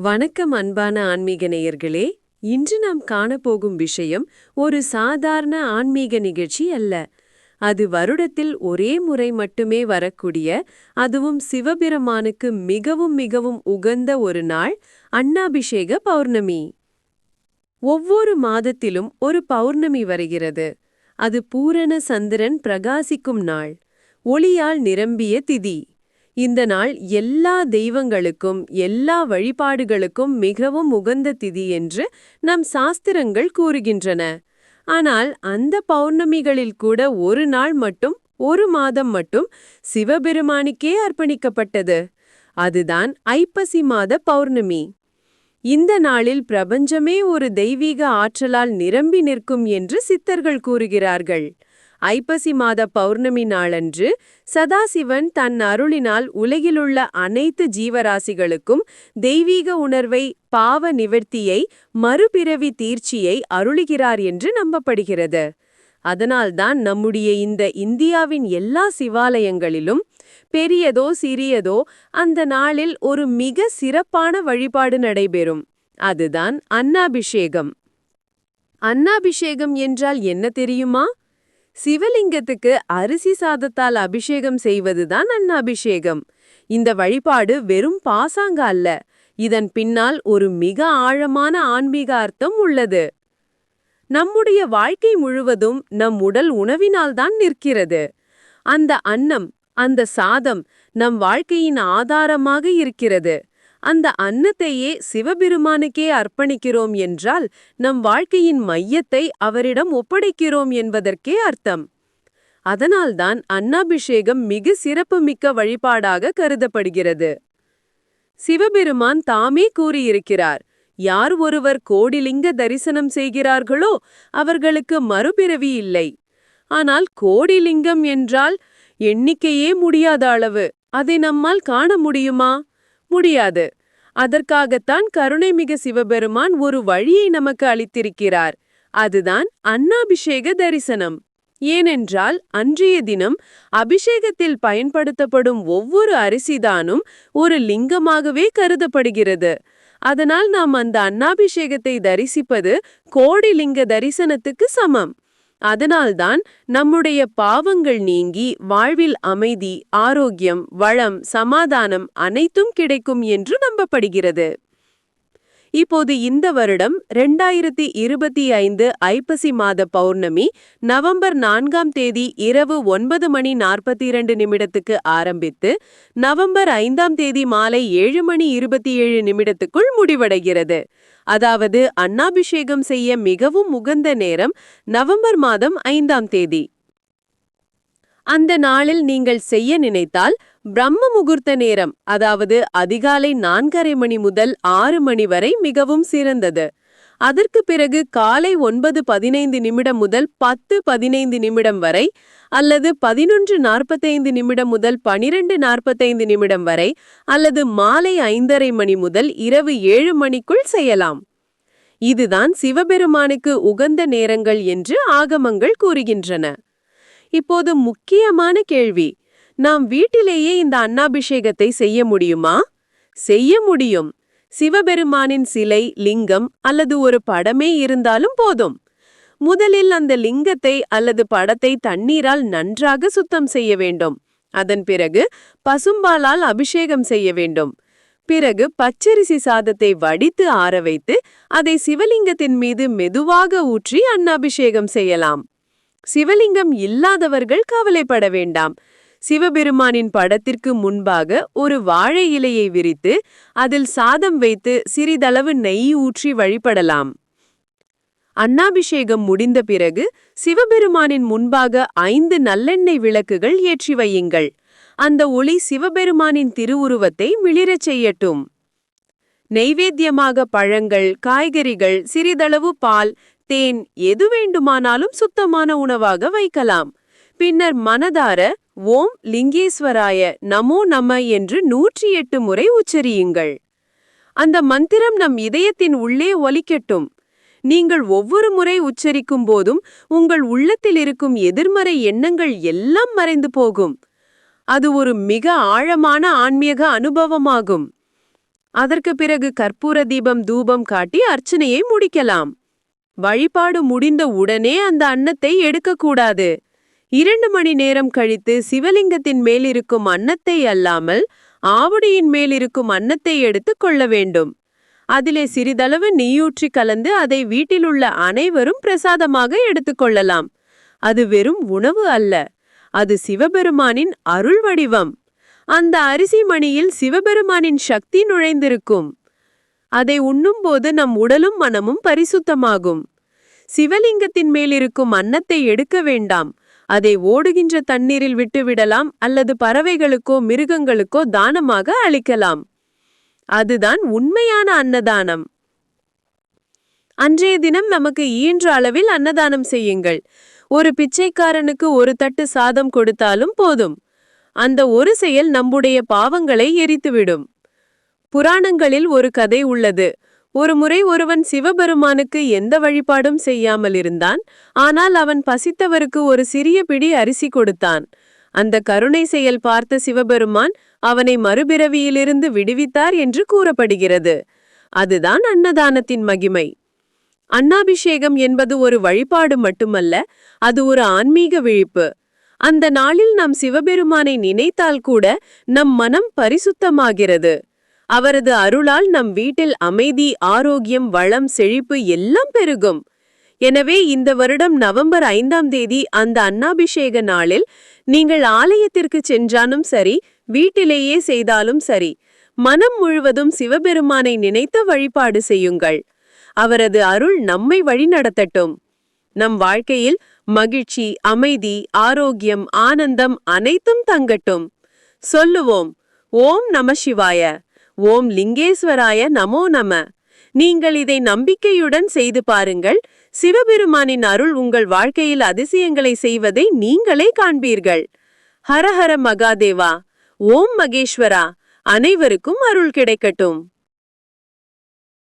வணக்கம் அன்பான ஆன்மீக நேயர்களே. இன்று நாம் காணப்போகும் விஷயம் ஒரு சாதாரண ஆன்மீக நிகழ்ச்சி அல்ல. அது வருடத்தில் ஒரே முறை மட்டுமே வரக்கூடிய அதுவும் சிவபிரமானுக்கு மிகவும் மிகவும் உகந்த ஒரு நாள் அன்னாபிஷேக பௌர்ணமி. ஒவ்வொரு மாதத்திலும் ஒரு பௌர்ணமி வருகிறது. அது பூரண சந்திரன் பிரகாசிக்கும் நாள். ஒளியால் நிரம்பிய திதி. இந்த நாள் எல்லா தெய்வங்களுக்கும் எல்லா வழிபாடுகளுக்கும் மிகவும் உகந்த திதி என்று நம் சாஸ்திரங்கள் கூறுகின்றன. ஆனால் அந்த பௌர்ணமிகளில் கூட ஒரு நாள் மட்டும் ஒரு மாதம் மட்டும் சிவபெருமானுக்கே அர்ப்பணிக்கப்பட்டது. அதுதான் ஐப்பசி மாத பௌர்ணமி. இந்த நாளில் பிரபஞ்சமே ஒரு தெய்வீக ஆற்றலால் நிரம்பி நிற்கும் என்று சித்தர்கள் கூறுகிறார்கள். ஐப்பசி மாத பௌர்ணமி நாளன்று சதாசிவன் தன் அருளினால் உலகிலுள்ள அனைத்து ஜீவராசிகளுக்கும் தெய்வீக உணர்வை பாவ நிவர்த்தியை மறுபிறவி தீர்ச்சியை அருளுகிறார் என்று நம்பப்படுகிறது. அதனால்தான் நம்முடைய இந்த இந்தியாவின் எல்லா சிவாலயங்களிலும் பெரியதோ சிறியதோ அந்த நாளில் ஒரு மிக சிறப்பான வழிபாடு நடைபெறும். அதுதான் அன்னாபிஷேகம். அன்னாபிஷேகம் என்றால் என்ன தெரியுமா? சிவலிங்கத்துக்கு அரிசி சாதத்தால் அபிஷேகம் செய்வதுதான் அன்னாபிஷேகம். இந்த வழிபாடு வெறும் பாசாங்க அல்ல இதன் பின்னால் ஒரு மிக ஆழமான ஆன்மீக அர்த்தம் உள்ளது. நம்முடைய வாழ்க்கை முழுவதும் நம் உடல் உணவினால்தான் நிற்கிறது. அந்த அன்னம் அந்த சாதம் நம் வாழ்க்கையின் ஆதாரமாக இருக்கிறது. அந்த அன்னத்தையே சிவபெருமானுக்கே அர்ப்பணிக்கிறோம் என்றால் நம் வாழ்க்கையின் மையத்தை அவரிடம் ஒப்படைக்கிறோம் என்பதற்கே அர்த்தம். அதனால்தான் அன்னாபிஷேகம் மிக சிறப்புமிக்க வழிபாடாக கருதப்படுகிறது. சிவபெருமான் தாமே கூறியிருக்கிறார் யார் ஒருவர் கோடிலிங்க தரிசனம் செய்கிறார்களோ அவர்களுக்கு மறுபிறவி இல்லை. ஆனால் கோடிலிங்கம் என்றால் எண்ணிக்கையே முடியாத அளவு. அதை நம்மால் காண முடியுமா? முடியாது. அதற்காகத்தான் கருணைமிகு சிவபெருமான் ஒரு வழியை நமக்கு அளித்திருக்கிறார். அதுதான் அன்னாபிஷேக தரிசனம். ஏனென்றால் அன்றைய தினம் அபிஷேகத்தில் பயன்படுத்தப்படும் ஒவ்வொரு அரிசிதானும் ஒரு லிங்கமாகவே கருதப்படுகிறது. அதனால் நாம் அந்த அன்னாபிஷேகத்தை தரிசிப்பது கோடி லிங்க தரிசனத்துக்கு சமம். அதனால்தான் நம்முடைய பாவங்கள் நீங்கி வாழ்வில் அமைதி ஆரோக்கியம் வளம் சமாதானம் அனைத்தும் கிடைக்கும் என்று நம்பப்படுகிறது. இப்போது இந்த வருடம் ரெண்டாயிரத்தி இருபத்தி ஐந்து ஐப்பசி மாத பௌர்ணமி நவம்பர் நான்காம் தேதி இரவு ஒன்பது மணி நாற்பத்தி இரண்டு நிமிடத்துக்கு ஆரம்பித்து நவம்பர் ஐந்தாம் தேதி மாலை ஏழு மணி இருபத்தி ஏழு நிமிடத்துக்குள் முடிவடைகிறது. அதாவது அன்னாபிஷேகம் செய்ய மிகவும் உகந்த நேரம் நவம்பர் மாதம் ஐந்தாம் தேதி. அந்த நாளில் நீங்கள் செய்ய நினைத்தால் பிரம்ம முகூர்த்த நேரம் அதாவது அதிகாலை நான்கரை மணி முதல் ஆறு மணி வரை மிகவும் சிறந்தது. அதற்கு பிறகு காலை ஒன்பது பதினைந்து நிமிடம் முதல் பத்து பதினைந்து நிமிடம் வரை அல்லது பதினொன்று நாற்பத்தைந்து நிமிடம் முதல் பனிரெண்டு நாற்பத்தைந்து நிமிடம் வரை அல்லது மாலை ஐந்தரை மணி முதல் இரவு ஏழு மணிக்குள் செய்யலாம். இதுதான் சிவபெருமானுக்கு உகந்த நேரங்கள் என்று ஆகமங்கள் கூறுகின்றன. இப்போது முக்கியமான கேள்வி. நாம் வீட்டிலேயே இந்த அன்னாபிஷேகத்தை செய்ய முடியுமா? செய்ய முடியும். சிவபெருமானின் சிலை லிங்கம் அல்லது ஒரு படமே இருந்தாலும் போதும். முதலில் அந்த லிங்கத்தை அல்லது படத்தை தண்ணீரால் நன்றாக சுத்தம் செய்ய வேண்டும். அதன் பிறகு பசும்பாலால் அபிஷேகம் செய்ய வேண்டும். பிறகு பச்சரிசி சாதத்தை வடித்து ஆற வைத்து அதை சிவலிங்கத்தின் மீது மெதுவாக ஊற்றி அன்னாபிஷேகம் செய்யலாம். சிவலிங்கம் இல்லாதவர்கள் கவலைப்பட வேண்டாம். சிவபெருமானின் படத்திற்கு முன்பாக ஒரு வாழை இலையை விரித்து அதில் சாதம் வைத்து சிறிதளவு நெய் ஊற்றி வழிபடலாம். அன்னாபிஷேகம் முடிந்த பிறகு சிவபெருமானின் முன்பாக ஐந்து நல்லெண்ணெய் விளக்குகள் ஏற்றி வையுங்கள். அந்த ஒளி சிவபெருமானின் திருவுருவத்தை மிளிரச் செய்யட்டும். நெய்வேத்தியமாக பழங்கள் காய்கறிகள் சிறிதளவு பால் தேன் எது வேண்டுமானாலும் சுத்தமான உணவாக வைக்கலாம். பின்னர் மனதார ஓம் லிங்கேஸ்வராய நமோ நம என்று நூற்றி எட்டு முறை உச்சரியுங்கள். அந்த மந்திரம் நம் இதயத்தின் உள்ளே ஒலிக்கட்டும். நீங்கள் ஒவ்வொரு முறை உச்சரிக்கும் போதும் உங்கள் உள்ளத்தில் இருக்கும் எதிர்மறை எண்ணங்கள் எல்லாம் மறைந்து போகும். அது ஒரு மிக ஆழமான ஆன்மீக அனுபவமாகும். அதற்கு பிறகு கற்பூர தீபம் தூபம் காட்டி அர்ச்சனையை முடிக்கலாம். வழிபாடு முடிந்த உடனே அந்த அன்னத்தை எடுக்கக்கூடாது. இரண்டு மணி நேரம் கழித்து சிவலிங்கத்தின் மேல் இருக்கும் அன்னத்தை அல்லாமல் ஆவடியின் மேல் இருக்கும் அன்னத்தை எடுத்துக் கொள்ள வேண்டும். அதிலே சிறிதளவு நீயூற்றி கலந்து அதை வீட்டிலுள்ள அனைவரும் பிரசாதமாக எடுத்துக்கொள்ளலாம் அது வெறும் உணவு அல்ல. அது சிவபெருமானின் அருள் வடிவம். அந்த அரிசி மணியில் சிவபெருமானின் சக்தி நுழைந்திருக்கும். அதை உண்ணும்போது நம் உடலும் மனமும் பரிசுத்தமாகும். சிவலிங்கத்தின் மேலிருக்கும் அன்னத்தை எடுக்க வேண்டாம். அதை ஓடுகின்ற தண்ணீரில் விட்டுவிடலாம் அல்லது பறவைகளுக்கோ மிருகங்களுக்கோ தானமாக அளிக்கலாம். அதுதான் உண்மையான அன்னதானம். அன்றைய தினம் நமக்கு ஈன்ற அளவில் அன்னதானம் செய்யுங்கள். ஒரு பிச்சைக்காரனுக்கு ஒரு தட்டு சாதம் கொடுத்தாலும் போதும். அந்த ஒரு செயல் நம்முடைய பாவங்களை எரித்துவிடும். புராணங்களில் ஒரு கதை உள்ளது. ஒருமுறை ஒருவன் சிவபெருமானுக்கு எந்த வழிபாடும் செய்யாமல் இருந்தான். ஆனால் அவன் பசித்தவருக்கு ஒரு சிறிய பிடி அரிசி கொடுத்தான். அந்த கருணை செயல் பார்த்த சிவபெருமான் அவனை மறுபிறவியிலிருந்து விடுவித்தார் என்று கூறப்படுகிறது. அதுதான் அன்னதானத்தின் மகிமை. அன்னாபிஷேகம் என்பது ஒரு வழிபாடு மட்டுமல்ல அது ஒரு ஆன்மீக விழிப்பு. அந்த நாளில் நாம் சிவபெருமானை நினைத்தால் கூட நம் மனம் பரிசுத்தமாகிறது. அவரது அருளால் நம் வீட்டில் அமைதி ஆரோக்கியம் வளம் செழிப்பு எல்லாம் பெருகும். எனவே இந்த வருடம் நவம்பர் ஐந்தாம் தேதி அந்த அன்னாபிஷேக நாளில் நீங்கள் ஆலயத்திற்கு சென்றாலும் சரி வீட்டிலேயே செய்தாலும் சரி மனம் முழுவதும் சிவபெருமானை நினைத்த வழிபாடு செய்யுங்கள். அவரது அருள் நம்மை வழிநடத்தட்டும். நம் வாழ்க்கையில் மகிழ்ச்சி அமைதி ஆரோக்கியம் ஆனந்தம் அனைத்தும் தங்கட்டும். சொல்லுவோம் ஓம் நம சிவாய. ஓம் லிங்கேஸ்வராய நமோ நம. நீங்கள் இதை நம்பிக்கையுடன் செய்து பாருங்கள். சிவபெருமானின் அருள் உங்கள் வாழ்க்கையில் அதிசயங்களை செய்வதை நீங்களே காண்பீர்கள். ஹரஹர மகாதேவா. ஓம் மகேஸ்வரா. அனைவருக்கும் அருள் கிடைக்கட்டும்.